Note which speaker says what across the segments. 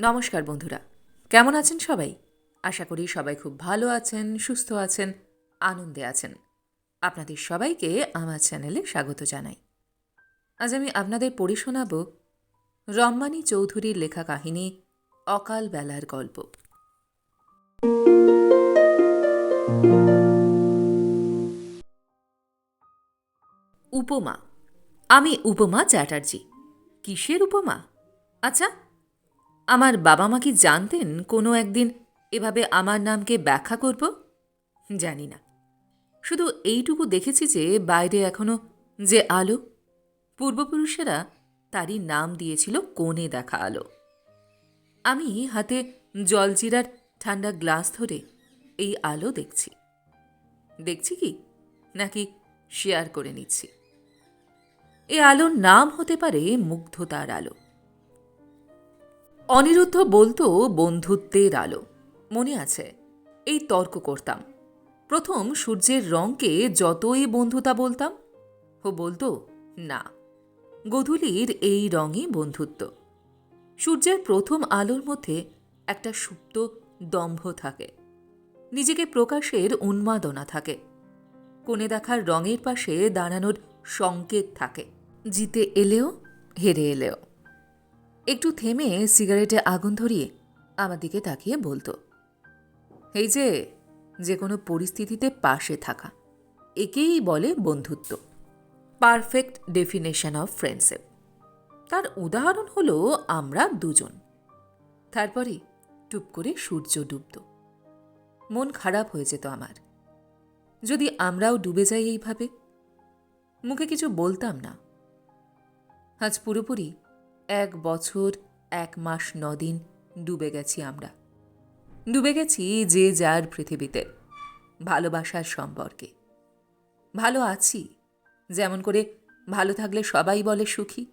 Speaker 1: নমস্কার বন্ধুরা। কেমন আছেন সবাই? আশা করি সবাই খুব ভালো আছেন, সুস্থ আছেন, আনন্দে আছেন। আপনাদের সবাইকে আমার চ্যানেলে স্বাগত জানাই। আজ আমি আপনাদের পড়ে শোনাব রম্মানী চৌধুরীর লেখা কাহিনী অকাল বেলার গল্প। উপমা। আমি উপমা চ্যাটার্জি। কিসের উপমা? আচ্ছা আমার বাবা মা কি জানতেন কোনো একদিন এভাবে আমার নামকে ব্যাখ্যা করব? জানি না। শুধু এইটুকু দেখেছি যে বাইরে এখনও যে আলো, পূর্বপুরুষেরা তারই নাম দিয়েছিল কোণে দেখা আলো। আমি হাতে জলজিরার ঠান্ডা গ্লাস ধরে এই আলো দেখছি। দেখছি কি? নাকি শেয়ার করে নিচ্ছি। এ আলোর নাম হতে পারে মুগ্ধতার আলো। অনিরুদ্ধ বলতো, বন্ধুত্বের আলো। মনে আছে, এই তর্ক করতাম। প্রথম সূর্যের রঙকে যতই বন্ধুতা বলতাম, ও বলতো, না, গধূলির এই রঙই বন্ধুত্ব। সূর্যের প্রথম আলোর মধ্যে একটা সুপ্ত দম্ভ থাকে। নিজেকে প্রকাশের উন্মাদনা থাকে। কোণে দেখার রঙের পাশে দাঁড়ানোর সংকেত থাকে। জিতে এলেও হেরে এলেও। একটু থেমে সিগারেটে আগুন ধরিয়ে আমার দিকে তাকিয়ে বলতো, এই যে যে কোনো পরিস্থিতিতে পাশে থাকা, একেই বলে বন্ধুত্ব। Perfect definition of friendship. তার উদাহরণ হলো আমরা দুজন। তারপরে টুপ করে সূর্য ডুবত। মন খারাপ হয়ে যেত আমার। যদি আমরাও ডুবে যাই এইভাবে, মুখে কিছু বলতাম না। আজ পুরোপুরি এক বছর, এক মাস, নদিন ডুবে গেছি আমরা। ডুবে গেছি যে যার পৃথিবীতে, ভালোবাসার সম্পর্কে। ভালো আছি, যেমন করে ভালো থাকলে সবাই বলে সুখী।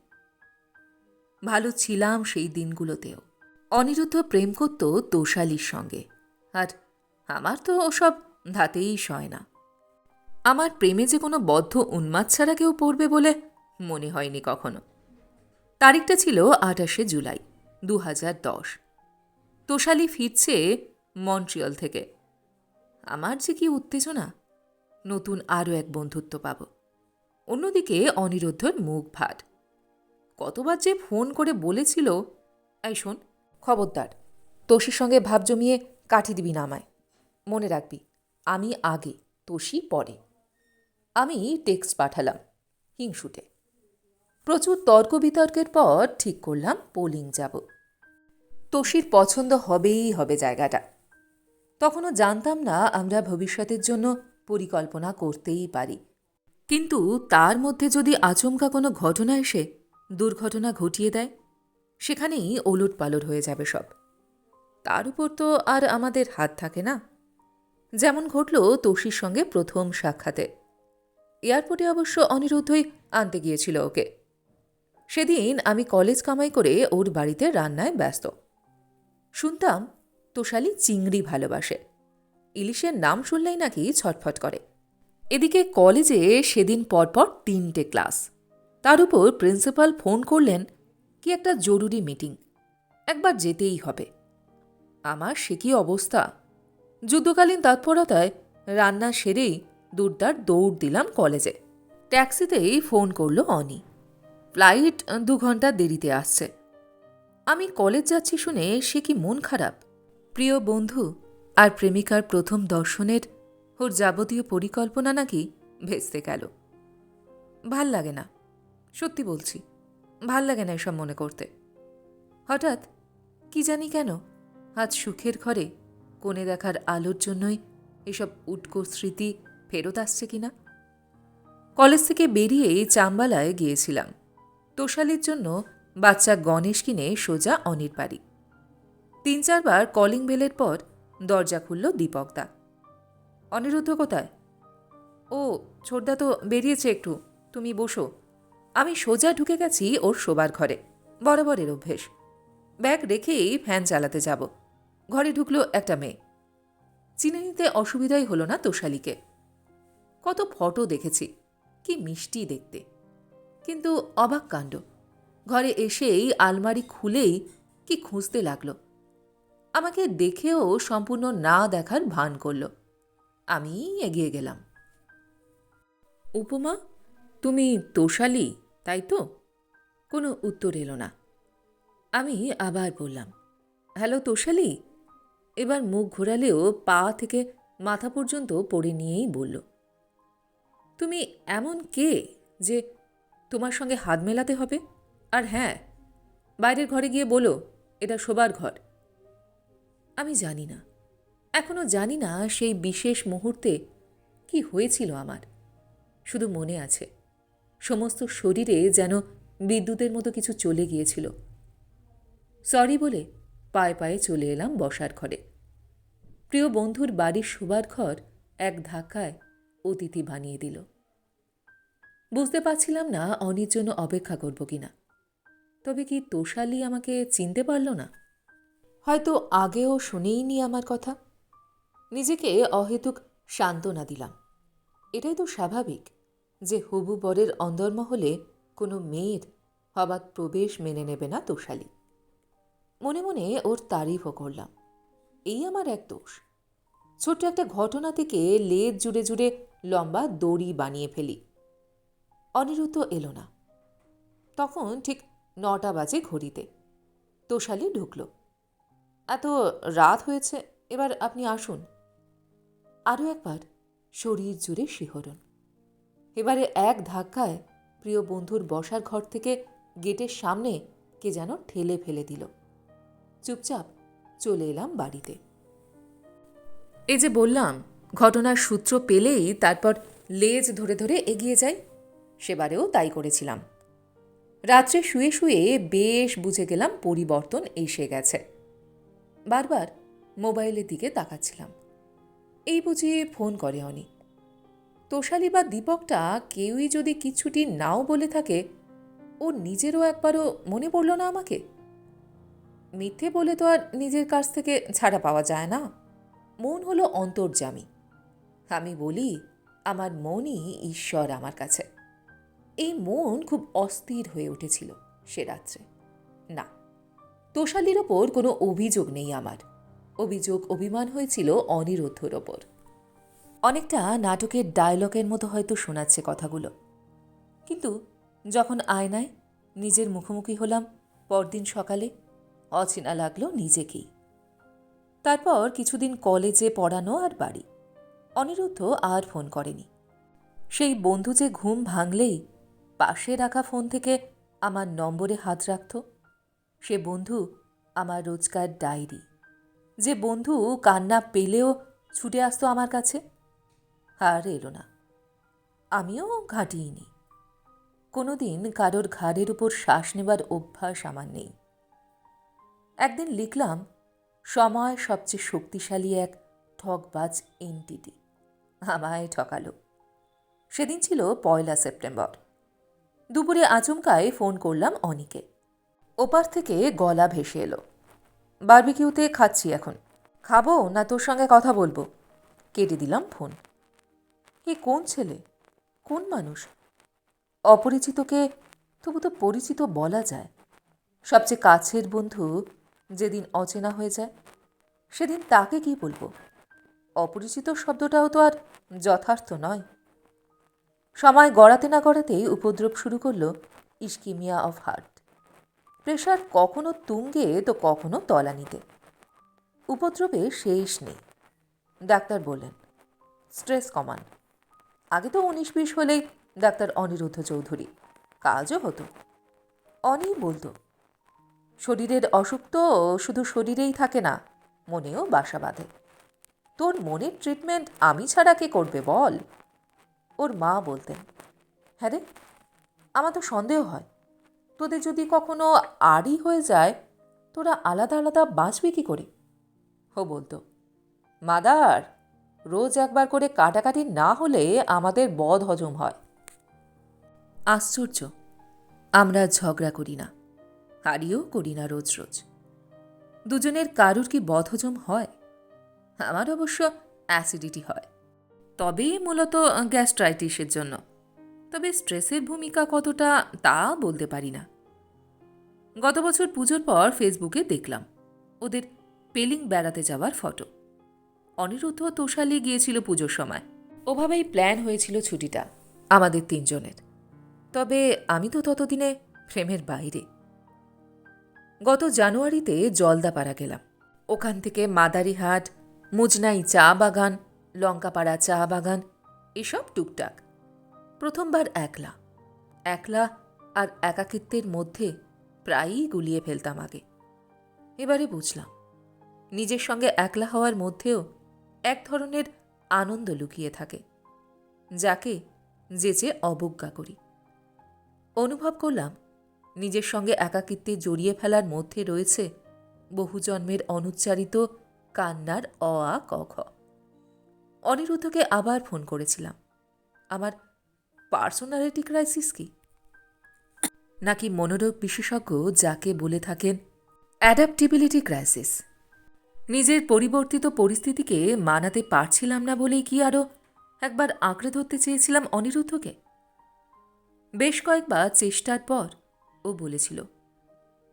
Speaker 1: ভালো ছিলাম সেই দিনগুলোতেও। অনিরুদ্ধ প্রেম করত তোষালির সঙ্গে। আর আমার তো ওসব ধাতেই সয় না। আমার প্রেমে যে কোনো বদ্ধ উন্মাদ ছাড়া কেউ পড়বে বলে মনে হয়নি কখনো। তারিখটা ছিল আঠাশে জুলাই দু হাজার দশ। তোষালি ফিরছে মন্ট্রিয়ল থেকে। আমার যে কি উত্তেজনা! নতুন আরও এক বন্ধুত্ব পাব। অন্যদিকে অনিরুদ্ধর মুখ ভাট কতবার যে ফোন করে বলেছিল, এই শোন, খবরদার তোষির সঙ্গে ভাব জমিয়ে কাঠি দিবি না আমায় মনে রাখবি, আমি আগে তোষি পরে। আমি টেক্সট পাঠালাম, হিংসুটে। প্রচুর তর্ক বিতর্কের পর ঠিক করলাম পোলিং যাব। তোষির পছন্দ হবেই হবে জায়গাটা। তখনও জানতাম না আমরা ভবিষ্যতের জন্য পরিকল্পনা করতেই পারি। কিন্তু তার মধ্যে যদি আচমকা কোনো ঘটনা এসে দুর্ঘটনা ঘটিয়ে দেয়, সেখানেই ওলট পালট হয়ে যাবে সব। তার উপর তো আর আমাদের হাত থাকে না। যেমন ঘটল তোষির সঙ্গে প্রথম সাক্ষাতে। এয়ারপোর্টে অবশ্য অনিরুদ্ধই আনতে গিয়েছিল ওকে। সেদিন আমি কলেজ কামাই করে ওর বাড়িতে রান্নায় ব্যস্ত। শুনতাম তোষালি চিংড়ি ভালোবাসে। ইলিশের নাম শুনলেই নাকি ছটফট করে। এদিকে কলেজে সেদিন পরপর তিনটে ক্লাস। তার উপর প্রিন্সিপাল ফোন করলেন, কি একটা জরুরি মিটিং, একবার যেতেই হবে। আমার সে কি অবস্থা? যুদ্ধকালীন তৎপরতায় রান্না সেরেই দুর্দার দৌড় দিলাম কলেজে। ট্যাক্সিতেই ফোন করল অনি। ফ্লাইট দু ঘণ্টা দেরিতে আসছে। আমি কলেজ যাচ্ছি শুনে সে কি মন খারাপ? প্রিয় বন্ধু, আর প্রেমিকার প্রথম দর্শনের ওর যাবতীয় পরিকল্পনা নাকি ভেস্তে গেল। ভালো লাগে না, সত্যি বলছি, ভালো লাগে না এসব মনে করতে। হঠাৎ, কি জানি কেন, আজ সুখের ঘরে কোণে দেখার আলোর জন্যই এসব উটকো স্মৃতি ফেরত আসছে কিনা? কলেজ থেকে বেরিয়ে চাম্বালায় গিয়েছিলাম। তোষালির জন্য বাচ্চা গণেশ কিনে সোজা অনির বাড়ি। তিন চারবার কলিং বেলের পর দরজা খুলল দীপকদা। অনিরুদ্ধ কোথায়? ও, ছোটদা তো বেরিয়েছে একটু, তুমি বসো। আমি সোজা ঢুকে গেছি ওর শোবার ঘরে, বরাবরের অভ্যেস। ব্যাগ রেখেই ফ্যান চালাতে যাব। ঘরে ঢুকলো একটা মেয়ে। চিনে নিতে অসুবিধাই হলো না তোষালিকে। কত ফটো দেখেছি, কি মিষ্টি দেখতে। কিন্তু অবাক কাণ্ড। ঘরে এসেই আলমারি খুলেই কি খুঁজতে লাগল। আমাকে দেখেও সম্পূর্ণ না দেখার ভান করল। আমি এগিয়ে গেলাম। উপমা, তুমি তোষালি, তাই তো? কোনো উত্তর এলো না। আমি আবার বললাম, হ্যালো তোষালি? এবার মুখ ঘোরালেও পা থেকে মাথা পর্যন্ত পড়ে নিয়েই বলল, তুমি এমন কে যে তোমার সঙ্গে হাত মেলাতে হবে? আর হ্যাঁ বাইরের ঘরে গিয়ে বলো, এটা শোবার ঘর। আমি জানি না। এখনও জানি না সেই বিশেষ মুহূর্তে কি হয়েছিল আমার। শুধু মনে আছে, সমস্ত শরীরে যেন বিদ্যুতের মতো কিছু চলে গিয়েছিল। সরি বলে পায়ে পায়ে চলে এলাম বসার ঘরে। প্রিয় বন্ধুর বাড়ির শোবার ঘর এক ধাক্কায় অতিথি বানিয়ে দিল। বুঝতে পারছিলাম না অনির জন্য অপেক্ষা করব কিনা। তবে কি তোষালি আমাকে চিনতে পারল না? হয়তো আগেও শুনেইনি আমার কথা। নিজেকে অহেতুক সান্ত্বনা দিলাম। এটাই তো স্বাভাবিক যে হবু বরের অন্দরমহলে কোনো মেয়ের হবাত প্রবেশ মেনে নেবে না তোষালি। মনে মনে ওর তারিফও করলাম। এই আমার এক দোষ। ছোট্ট একটা ঘটনা থেকে লেজ জুড়ে জুড়ে লম্বা দড়ি বানিয়ে ফেলি। অনিরুদ্ধ এলো না। তখন ঠিক নটা বাজে ঘড়িতে তোষালি ঢুকল। এত রাত হয়েছে, এবার আপনি আসুন। আরও একবার শরীর জুড়ে শিহরণ। এবারে এক ধাক্কায় প্রিয় বন্ধুর বসার ঘর থেকে গেটের সামনে কে যেন ঠেলে ফেলে দিল। চুপচাপ চলে এলাম বাড়িতে। এই যে বললাম, ঘটনার সূত্র পেলেই তারপর লেজ ধরে ধরে এগিয়ে যাই। সেবারেও তাই করেছিলাম। রাত্রে শুয়ে শুয়ে বেশ বুঝে গেলাম পরিবর্তন এসে গেছে। বারবার মোবাইলের দিকে তাকাচ্ছিলাম। এই বুঝি ফোন করে অনি। তোষালি বা দীপকটা কেউই যদি কিছুটি নাও বলে থাকে, ও নিজেরও একবারও মনে পড়ল না আমাকে। মিথ্যে বলে তো আর নিজের কাছ থেকে ছাড়া পাওয়া যায় না। মন হলো অন্তর্জামী আমি বলি, আমার মনই ঈশ্বর আমার কাছে। এই মন খুব অস্থির হয়ে উঠেছিল সে রাত্রে। না, তোষালির ওপর কোনো অভিযোগ নেই আমার। অভিযোগ, অভিমান হয়েছিল অনিরুদ্ধর ওপর। অনেকটা নাটকের ডায়লগের মতো হয়তো শোনাচ্ছে কথাগুলো। কিন্তু যখন আয়নায় নিজের মুখোমুখি হলাম পরদিন সকালে, অচেনা লাগল নিজেকেই। তারপর কিছুদিন কলেজে পড়ানো আর বাড়ি। অনিরুদ্ধ আর ফোন করেনি। সেই বন্ধু যে ঘুম ভাঙলেই পাশে রাখা ফোন থেকে আমার নম্বরে হাত রাখত। সে বন্ধু আমার রোজকার ডায়েরি। যে বন্ধু কান্না পেলেও ছুটে আসতো আমার কাছে, আর এলো না। আমিও ঘাঁটিনি কোনোদিন কারোর ঘাড়ের উপর শ্বাস নেবার অভ্যাস আমার নেই। একদিন লিখলাম, সময় সবচেয়ে শক্তিশালী এক ঠকবাজ এনটিটি আমায় ঠকালো। সেদিন ছিল পয়লা সেপ্টেম্বর। দুপুরে আচমকায় ফোন করলাম অনিকে। ওপার থেকে গলা ভেসে এলো। বার্বিকিউতে খাচ্ছি এখন। খাব না তোর সঙ্গে কথা বলব? কেটে দিলাম ফোন। এ কোন ছেলে? কোন মানুষ? অপরিচিতকে তবু তো পরিচিত বলা যায়। সবচেয়ে কাছের বন্ধু যেদিন অচেনা হয়ে যায়, সেদিন তাকে কি বলব? অপরিচিত শব্দটাও তো আর যথার্থ নয়। সময় গড়াতে না গড়াতেই উপদ্রব শুরু করল ইস্কিমিয়া অফ হার্ট। প্রেশার কখনো তুঙ্গে তো কখনো তলানিতে। উপদ্রবে শেষ নেই। ডাক্তার বললেন, স্ট্রেস কমান। আগে তো উনিশ বিশ হলেই ডাক্তার অনিরুদ্ধ চৌধুরী, কাজও হতো। অনি বলতো শরীরের অসুখ তো শুধু শরীরেই থাকে না, মনেও বাসা বাঁধে। তোর মনের ট্রিটমেন্ট আমি ছাড়া কে করবে বল? ওর মা বলতেন হ্যাঁ রে, আমার তো সন্দেহ হয়। তোদের যদি কখনো আড়ই হয়ে যায়, তোরা আলাদা আলাদা বাঁচবি কি করে? ও বলতো, মাদার, রোজ একবার করে কাটাকাটি না হলে আমাদের বদ হজম হয়। আশ্চর্য, আমরা ঝগড়া করি না হারিও করি না রোজ রোজ। দুজনের কারুর কি বদ হজম হয়? আমার অবশ্য অ্যাসিডিটি হয়। তবেই মূলত গ্যাস্ট্রাইটিসের জন্য। তবে স্ট্রেসের ভূমিকা কতটা তা বলতে পারি না। গত বছর পুজোর পর ফেসবুকে দেখলাম, ওদের পেলিং বেড়াতে যাওয়ার ফটো। অনিরুদ্ধ তোষালি গিয়েছিল পুজোর সময়। ওভাবেই প্ল্যান হয়েছিল ছুটিটা, আমাদের তিনজনের। তবে আমি তো ততদিনে ফ্রেমের বাইরে। গত জানুয়ারিতে জলদাপাড়া গেলাম। ওখান থেকে মাদারিহাট, মুজনাই চা বাগান লঙ্কাপাড়া চা বাগান, এসব টুকটাক। প্রথমবার একলা। একলা আর একাকিত্বের মধ্যে প্রায়ই গুলিয়ে ফেলতাম আগে। এবারে বুঝলাম, নিজের সঙ্গে একলা হওয়ার মধ্যেও এক ধরনের আনন্দ লুকিয়ে থাকে, যাকে যে যেচে অবজ্ঞা করি। অনুভব করলাম, নিজের সঙ্গে একাকিত্বে জড়িয়ে ফেলার মধ্যে রয়েছে বহু জন্মের অনুচ্চারিত কান্নার অ আ ক খ। অনিরুদ্ধকে আবার ফোন করেছিলাম। আমার পার্সোনালিটি ক্রাইসিস কি? নাকি মনোরোগ বিশেষজ্ঞ যাকে বলে থাকেন অ্যাডাপ্টিবিলিটি ক্রাইসিস? নিজের পরিবর্তিত পরিস্থিতিকে মানাতে পারছিলাম না বলেই কি আরও একবার আঁকড়ে ধরতে চেয়েছিলাম অনিরুদ্ধকে? বেশ কয়েকবার চেষ্টার পর ও বলেছিল,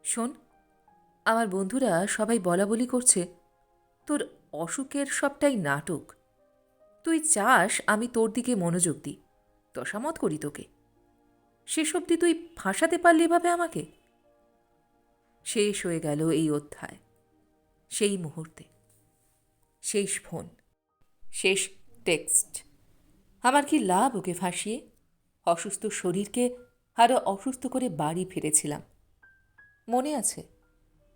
Speaker 1: শোন, আমার বন্ধুরা সবাই বলা বলি করছে, তোর অসুখের সবটাই নাটক। তুই চাস আমি তোর দিকে মনোযোগ দিই। দশামত করি তোকে। শেষ অবধি তুই ফাঁসাতে পারলি এভাবে আমাকে? শেষ হয়ে গেল এই অধ্যায়, সেই মুহূর্তে। শেষ ফোন, শেষ টেক্সট। আমার কি লাভ ওকে ফাঁসিয়ে? অসুস্থ শরীরকে আরও অসুস্থ করে বাড়ি ফিরেছিলাম। মনে আছে,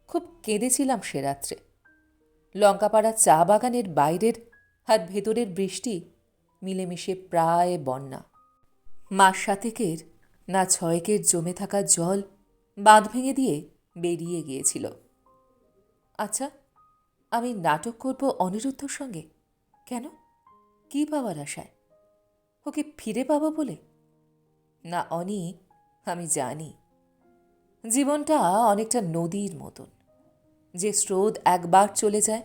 Speaker 1: খুব কেঁদেছিলাম সে রাত্রে। লঙ্কাপাড়া চা বাগানের বাইরের আর ভেতরের বৃষ্টি মিলেমিশে প্রায় বন্যা। মাস সাতেকের না ছয়েকের জমে থাকা জল বাঁধ ভেঙে দিয়ে বেরিয়ে গিয়েছিল। আচ্ছা আমি নাটক করব অনিরুদ্ধর সঙ্গে? কেন? কি পাওয়ার আশায়? ওকে ফিরে পাবো বলে? না, অনি, আমি জানি। জীবনটা অনেকটা নদীর মতন। যে স্রোত একবার চলে যায়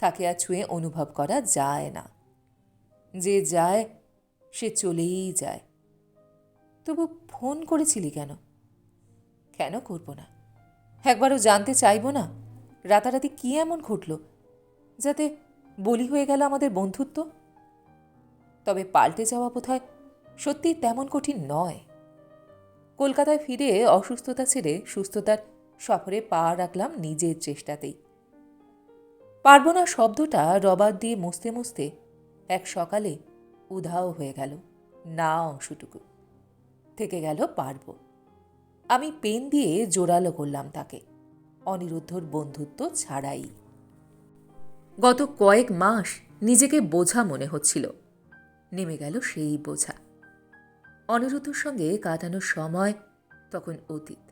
Speaker 1: তাকে আর ছুঁয়ে অনুভব করা যায় না। যে যায়, সে চলেই যায়। তবু ফোন করেছিলি কেন? কেন করব না? একবারও জানতে চাইব না? রাতারাতি কি এমন ঘটল? যাতে বলি হয়ে গেল আমাদের বন্ধুত্ব? তবে পাল্টে যাওয়া বোধহয় সত্যি তেমন কঠিন নয়। কলকাতায় ফিরে অসুস্থতা ছেড়ে সুস্থতার সফরে পা রাখলাম নিজের চেষ্টাতেই। পারব না শব্দটা রবার দিয়ে মুছতে মুছতে এক সকালে উধাও হয়ে গেল, না অংশটুকু। থেকে গেল পারব আমি পেন দিয়ে জোরালো করলাম তাকে, অনিরুদ্ধর বন্ধুত্ব ছাড়াই। গত কয়েক মাস নিজেকে বোঝা মনে হচ্ছিল, নেমে গেল সেই বোঝা। অনিরুদ্ধর সঙ্গে কাটানোর সময় তখন অতীত।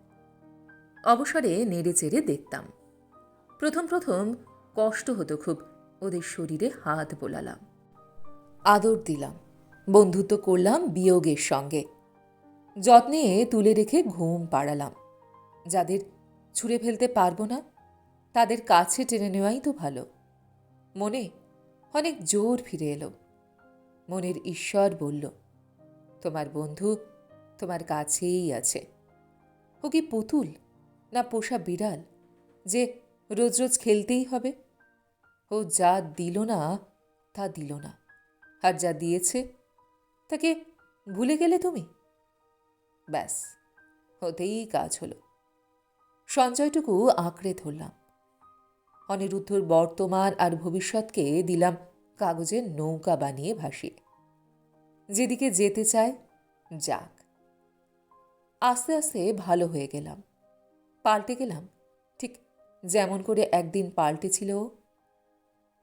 Speaker 1: অবসরে নেড়ে চেড়ে দেখতাম। প্রথম প্রথম কষ্ট হতো খুব। ওদের শরীরে হাত বোলালাম। আদর দিলাম। বন্ধুত্ব করলাম বিয়োগের সঙ্গে। যত্নে তুলে রেখে ঘুম পাড়ালাম। যাদের ছুঁড়ে ফেলতে পারব না, তাদের কাছে টেনে নেওয়াই তো ভালো। মনে অনেক জোর ফিরে এলো। মনের ঈশ্বর বলল, তোমার বন্ধু তোমার কাছেই আছে। ও কি পুতুল না পোষা বিড়াল যে রোজ রোজ খেলতেই হবে। ও যা দিল না, তা দিল না। আর যা দিয়েছে, তাকে ভুলে গেলে তুমি? ব্যাস, হতেই কাজ হলো। সঞ্চয়টুকু আঁকড়ে ধরলাম। অনিরুদ্ধর বর্তমান আর ভবিষ্যৎকে দিলাম কাগজের নৌকা বানিয়ে ভাসিয়ে। যেদিকে যেতে চায়, যাক। আস্তে আস্তে ভালো হয়ে গেলাম। পাল্টে গেলাম। যেমন করে একদিন পাল্টেছিল,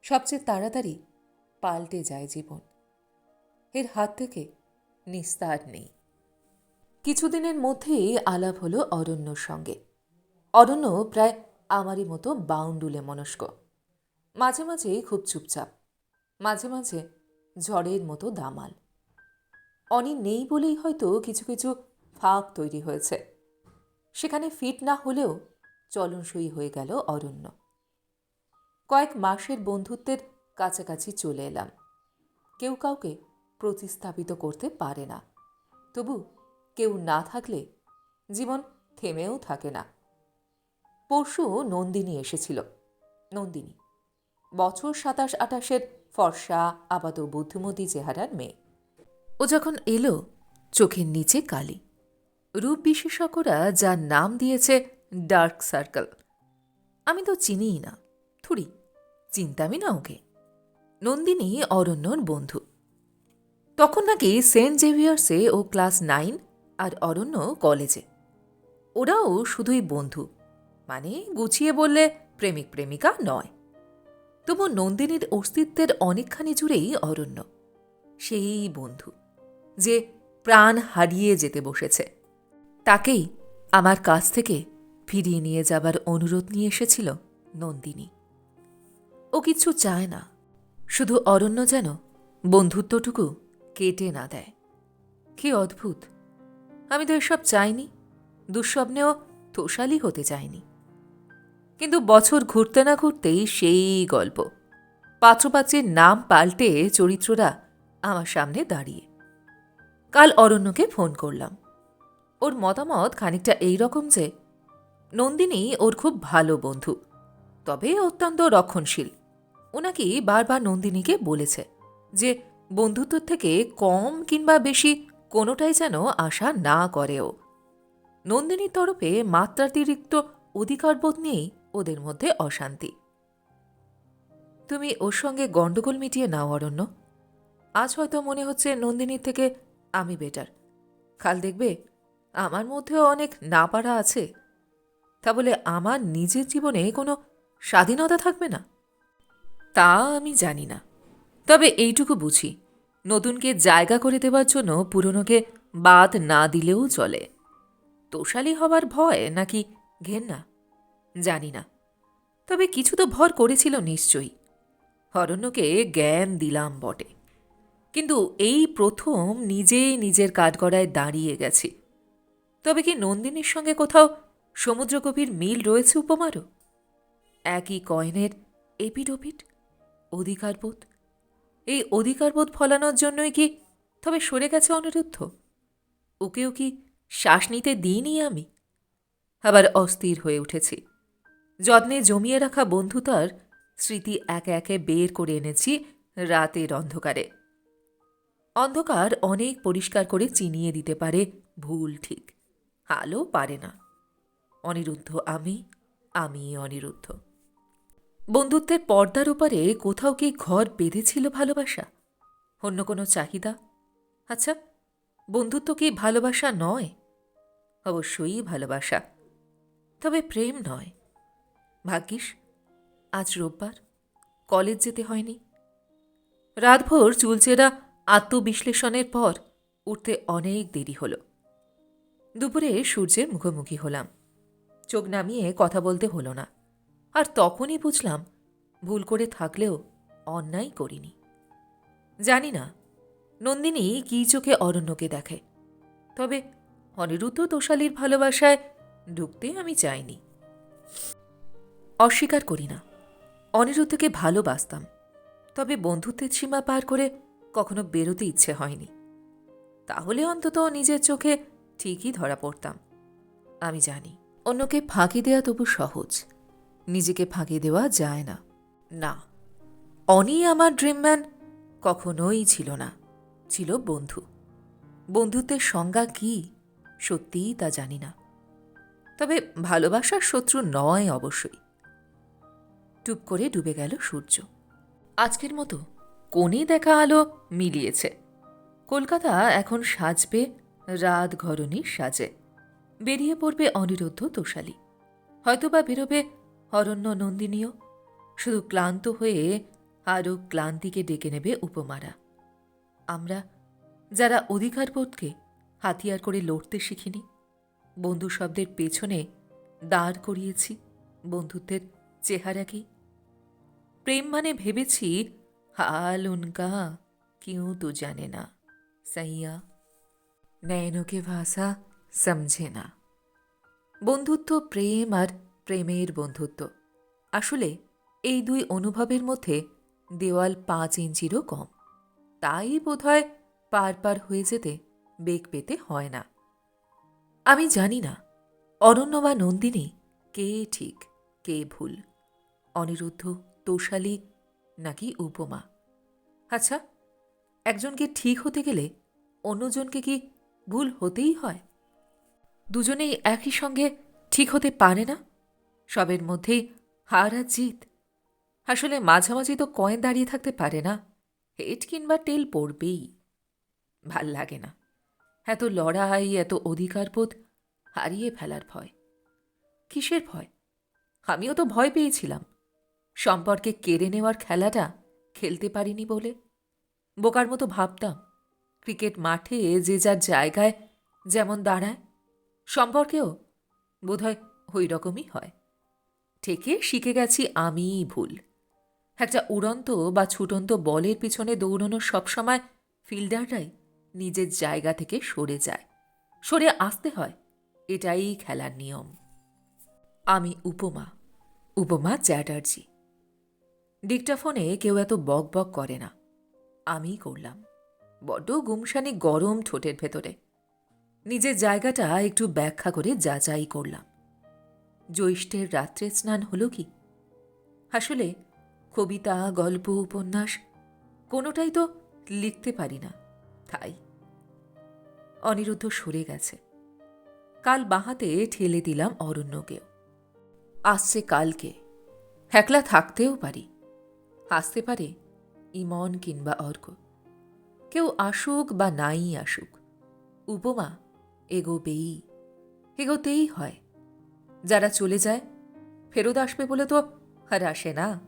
Speaker 1: সবচেয়ে তাড়াতাড়ি পাল্টে যায় জীবন। এর হাত থেকে নিস্তার নেই। কিছুদিনের মধ্যেই আলাপ হলো অরণ্যর সঙ্গে। অরণ্য প্রায় আমারই মতো বাউন্ডুলে মনস্ক। মাঝে মাঝে খুব চুপচাপ, মাঝে মাঝে ঝড়ের মতো দামাল। অনি নেই বলেই হয়তো কিছু কিছু ফাঁক তৈরি হয়েছে। সেখানে ফিট না হলেও চলনসই হয়ে গেল অরণ্য। কয়েক মাসের বন্ধুত্বের কাছাকাছি চলে এলাম। কেউ কাউকে প্রতিস্থাপিত করতে পারে না। তবু কেউ না থাকলে জীবন থেমেও থাকে না। পরশু নন্দিনী এসেছিল। নন্দিনী, বছর সাতাশ আটাশের ফর্সা, আপাত বুদ্ধিমতী চেহারার মেয়ে। ও যখন এলো, চোখের নিচে কালি। রূপ বিশেষজ্ঞরা যার নাম দিয়েছে ডার্ক সার্কেল। আমি তো চিনিই না। থুড়ি চিন্তামই না ওকে। নন্দিনী অরণ্যর বন্ধু। তখন নাকি সেন্ট জেভিয়ার্সে ও ক্লাস নাইন আর অরণ্য কলেজে। ওরাও শুধুই বন্ধু মানে গুছিয়ে বললে প্রেমিক প্রেমিকা নয়। তবু নন্দিনীর অস্তিত্বের অনেকখানি জুড়েই অরণ্য, সেই বন্ধু, যে প্রাণ হারিয়ে যেতে বসেছে। তাকেই আমার কাছ থেকে ফিরিয়ে নিয়ে যাবার অনুরোধ নিয়ে এসেছিল নন্দিনী। ও কিছু চায় না, শুধু অরণ্য যেন বন্ধুত্বটুকু কেটে না দেয়। কি অদ্ভুত, আমি তো এসব চাইনি, দুঃস্বপ্নেও তোষালি হতে চাইনি। কিন্তু বছর ঘুরতে না ঘুরতেই সেই গল্প, পাত্রপাত্রের নাম পাল্টে চরিত্ররা আমার সামনে দাঁড়িয়ে। কাল অরণ্যকে ফোন করলাম। ওর মতামত খানিকটা এই রকম যে নন্দিনী ওর খুব ভালো বন্ধু, তবে অত্যন্ত রক্ষণশীল। ও নাকি বারবার নন্দিনীকে বলেছে যে, বন্ধুত্ব থেকে কম কিংবা বেশি কোনোটাই যেন আশা না করে ও নন্দিনীর তরফে মাত্রাতিরিক্ত অধিকারবোধ নিয়েই ওদের মধ্যে অশান্তি। তুমি ওর সঙ্গে গণ্ডগোল মিটিয়ে নাও, অরণ্য। আজ হয়তো মনে হচ্ছে নন্দিনীর থেকে আমি বেটার কাল দেখবে, আমার মধ্যেও অনেক না পারা আছে। তা বলে আমার নিজের জীবনে কোনো স্বাধীনতা থাকবে না? তা আমি জানি না। তবে এইটুকু বুঝি, নতুনকে জায়গা করে দেওয়ার জন্য পুরনোকে বাদ না দিলেও চলে। তোষালি হবার ভয় নাকি ঘেন্না? জানি না। তবে কিছু তো ভর করেছিল নিশ্চয়ই। অরণ্যকে জ্ঞান দিলাম বটে। কিন্তু এই প্রথম নিজেই নিজের কাঠগড়ায় দাঁড়িয়ে গেছি। তবে কি নন্দিনীর সঙ্গে কোথাও সমুদ্রগভীর মিল রয়েছে উপমারও। একই কয়েনের এপিডোপিট, অধিকারবোধ। এই অধিকারবোধ ফলানোর জন্যই কি তবে সরে গেছে অনিরুদ্ধ? ওকেও কি শ্বাস নিতে দিইনি আমি? আবার অস্থির হয়ে উঠেছি। যত্নে জমিয়ে রাখা বন্ধুতার স্মৃতি একে একে বের করে এনেছি রাতের অন্ধকারে। অন্ধকার অনেক পরিষ্কার করে চিনিয়ে দিতে পারে ভুল ঠিক। আলো পারে না। অনিরুদ্ধ, আমি আমি অনিরুদ্ধ। বন্ধুত্বের পর্দার ওপারে কোথাও কি ঘর বেঁধেছিল ভালোবাসা? অন্য কোনো চাহিদা? আচ্ছা বন্ধুত্ব কি ভালোবাসা নয়? অবশ্যই ভালোবাসা। তবে প্রেম নয়। ভাগ্যিস, আজ রোববার, কলেজ যেতে হয়নি। রাতভর চুলচেরা আত্মবিশ্লেষণের পর উঠতে অনেক দেরি হলো। দুপুরে সূর্যের মুখোমুখি হলাম। চোখ নামিয়ে কথা বলতে হলো না। আর তখনই বুঝলাম, ভুল করে থাকলেও অন্যায় করিনি। জানি না, নন্দিনী কী চোখে অরণ্যকে দেখে। তবে অনিরুদ্ধ তোষালির ভালোবাসায় ঢুকতে আমি চাইনি। অস্বীকার করি না, অনিরুদ্ধকে ভালোবাসতাম। তবে বন্ধুত্বের সীমা পার করে কখনো বেরোতে ইচ্ছে হয়নি। তাহলে অন্তত নিজের চোখে ঠিকই ধরা পড়তাম, আমি জানি। অন্যকে ফাঁকি দেওয়া তবু সহজ। নিজেকে ফাঁকি দেওয়া যায় না। না, অনি আমার ড্রিমম্যান কখনোই ছিল না, ছিল বন্ধু। বন্ধুত্বের সংজ্ঞা কি, সত্যিই তা জানি না। তবে ভালোবাসার শত্রু নয় অবশ্যই। টুপ করে ডুবে গেল সূর্য। আজকের মতো কোণে দেখা আলো মিলিয়েছে। কলকাতা এখন সাজবে রাত ঘরণীর সাজে। বেরিয়ে পড়বে অনিরুদ্ধ তোষালী। হয়তোবা বেরোবে অরণ্য নন্দিনীও। শুধু ক্লান্ত হয়ে আরও ক্লান্তিকে ডেকে নেবে উপমারা। আমরা যারা অধিকারবোধকে হাতিয়ার করে লড়তে শিখিনি, বন্ধু শব্দের পেছনে দাঁড় করিয়েছি বন্ধুত্বের চেহারাকেই। প্রেম মানে ভেবেছি, হাল উনকা, কেউ তো জানে না, সাইয়া। নয়নকে ভাষা সমঝে না বন্ধুত্ব প্রেম আর প্রেমের বন্ধুত্ব আসলে এই দুই অনুভবের মধ্যে দেওয়াল পাঁচ ইঞ্চিরও কম তাই বোধহয় পার পার হয়ে যেতে বেগ পেতে হয় না আমি জানি না অরণ্য বা নন্দিনী কে ঠিক কে ভুল অনিরুদ্ধ তৌশালী নাকি উপমা আচ্ছা একজনকে ঠিক হতে গেলে অন্যজনকে কি ভুল হতেই হয় দুজনেই একই সঙ্গে ঠিক হতে পারে না? সবের মধ্যেই হার আর জিত। আসলে মাঝামাঝি তো কয়েন দাঁড়িয়ে থাকতে পারে না। হেড কিংবা টেল পড়বেই। ভালো লাগে না। এত লড়াই, এত অধিকারবোধ হারিয়ে ফেলার ভয়। কিসের ভয়? আমিও তো ভয় পেয়েছিলাম। সম্পর্কে কেড়ে নেওয়ার খেলাটা খেলতে পারিনি বলে। বোকার মতো ভাবতাম, ক্রিকেট মাঠে যে যার জায়গায় যেমন দাঁড়ায় সম্পর্কেও বোধহয় ওই রকমই হয়। থেকে শিখে গেছি আমিই ভুল। একটা উড়ন্ত বা ছুটন্ত বলের পিছনে দৌড়ানোর সবসময় ফিল্ডাররাই নিজের জায়গা থেকে সরে যায়। সরে আসতে হয়, এটাই খেলার নিয়ম। আমি উপমা উপমা চ্যাটার্জি। ডিকটাফোনে কেউ এত বক বক করে না। আমিই করলাম। বড্ড গুমসানি গরম ঠোঁটের ভেতরে। নিজের জায়গাটা একটু ব্যাখ্যা করে যাচাই করলাম। জ্যৈষ্ঠের রাত্রে স্নান হলো কি? আসলে কবিতা, গল্প, উপন্যাস কোনোটাই তো লিখতে পারি না, তাই। অনিরুদ্ধ সরে গেছে। কাল বাহাতে ঠেলে দিলাম অরণ্যকেও। আসছে কালকে, একলা থাকতেও পারি। আসতে পারে ইমন কিংবা অর্ক। কেউ আসুক বা নাই আসুক, উপমা এগোবেই, এগোতেই হয়। যারা চলে যায়, ফেরত আসবে বলে তো আর আসে না।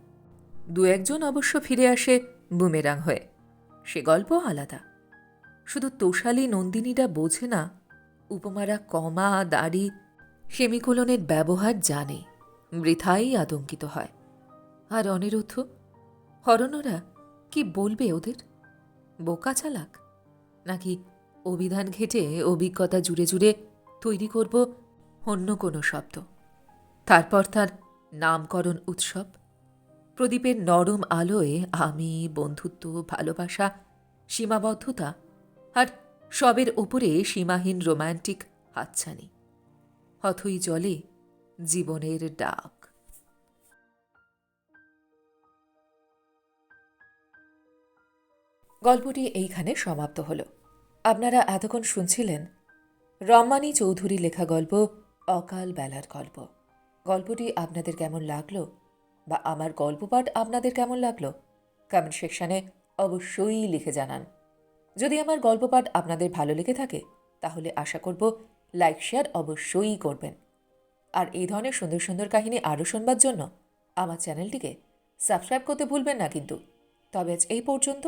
Speaker 1: দু একজন অবশ্য ফিরে আসে বুমেরাং হয়ে। সে গল্প আলাদা। শুধু তোষালি নন্দিনীরা বোঝে না, উপমারা কমা, দাড়ি, সেমিকোলনের ব্যবহার জানে, বৃথাই আতঙ্কিত হয়। আর অনিরুদ্ধ, হরণরা কি বলবে ওদের? বোকা চালাক? নাকি অভিধান ঘেটে অভিজ্ঞতা জুড়ে জুড়ে তৈরি করব অন্য কোনো শব্দ। তারপর তার নামকরণ উৎসব। প্রদীপের নরম আলোয় আমি, বন্ধুত্ব, ভালোবাসা, সীমাবদ্ধতা আর সবের ওপরে সীমাহীন রোম্যান্টিক হাতছানি হথই জলে জীবনের ডাক। গল্পটি এইখানে সমাপ্ত হল। আপনারা এতক্ষণ শুনছিলেন রম্মানী চৌধুরী লেখা গল্প, অকাল বেলার গল্প। গল্পটি আপনাদের কেমন লাগল? বা আমার গল্প পাঠ আপনাদের কেমন লাগল? কমেন্ট সেকশানে অবশ্যই লিখে জানান। যদি আমার গল্প পাঠ আপনাদের ভালো লেগে থাকে, তাহলে আশা করব লাইক শেয়ার অবশ্যই করবেন। আর এই ধরনের সুন্দর সুন্দর কাহিনী আরও শুনবার জন্য আমার চ্যানেলটিকে সাবস্ক্রাইব করতে ভুলবেন না কিন্তু। তবে আজ এই পর্যন্ত।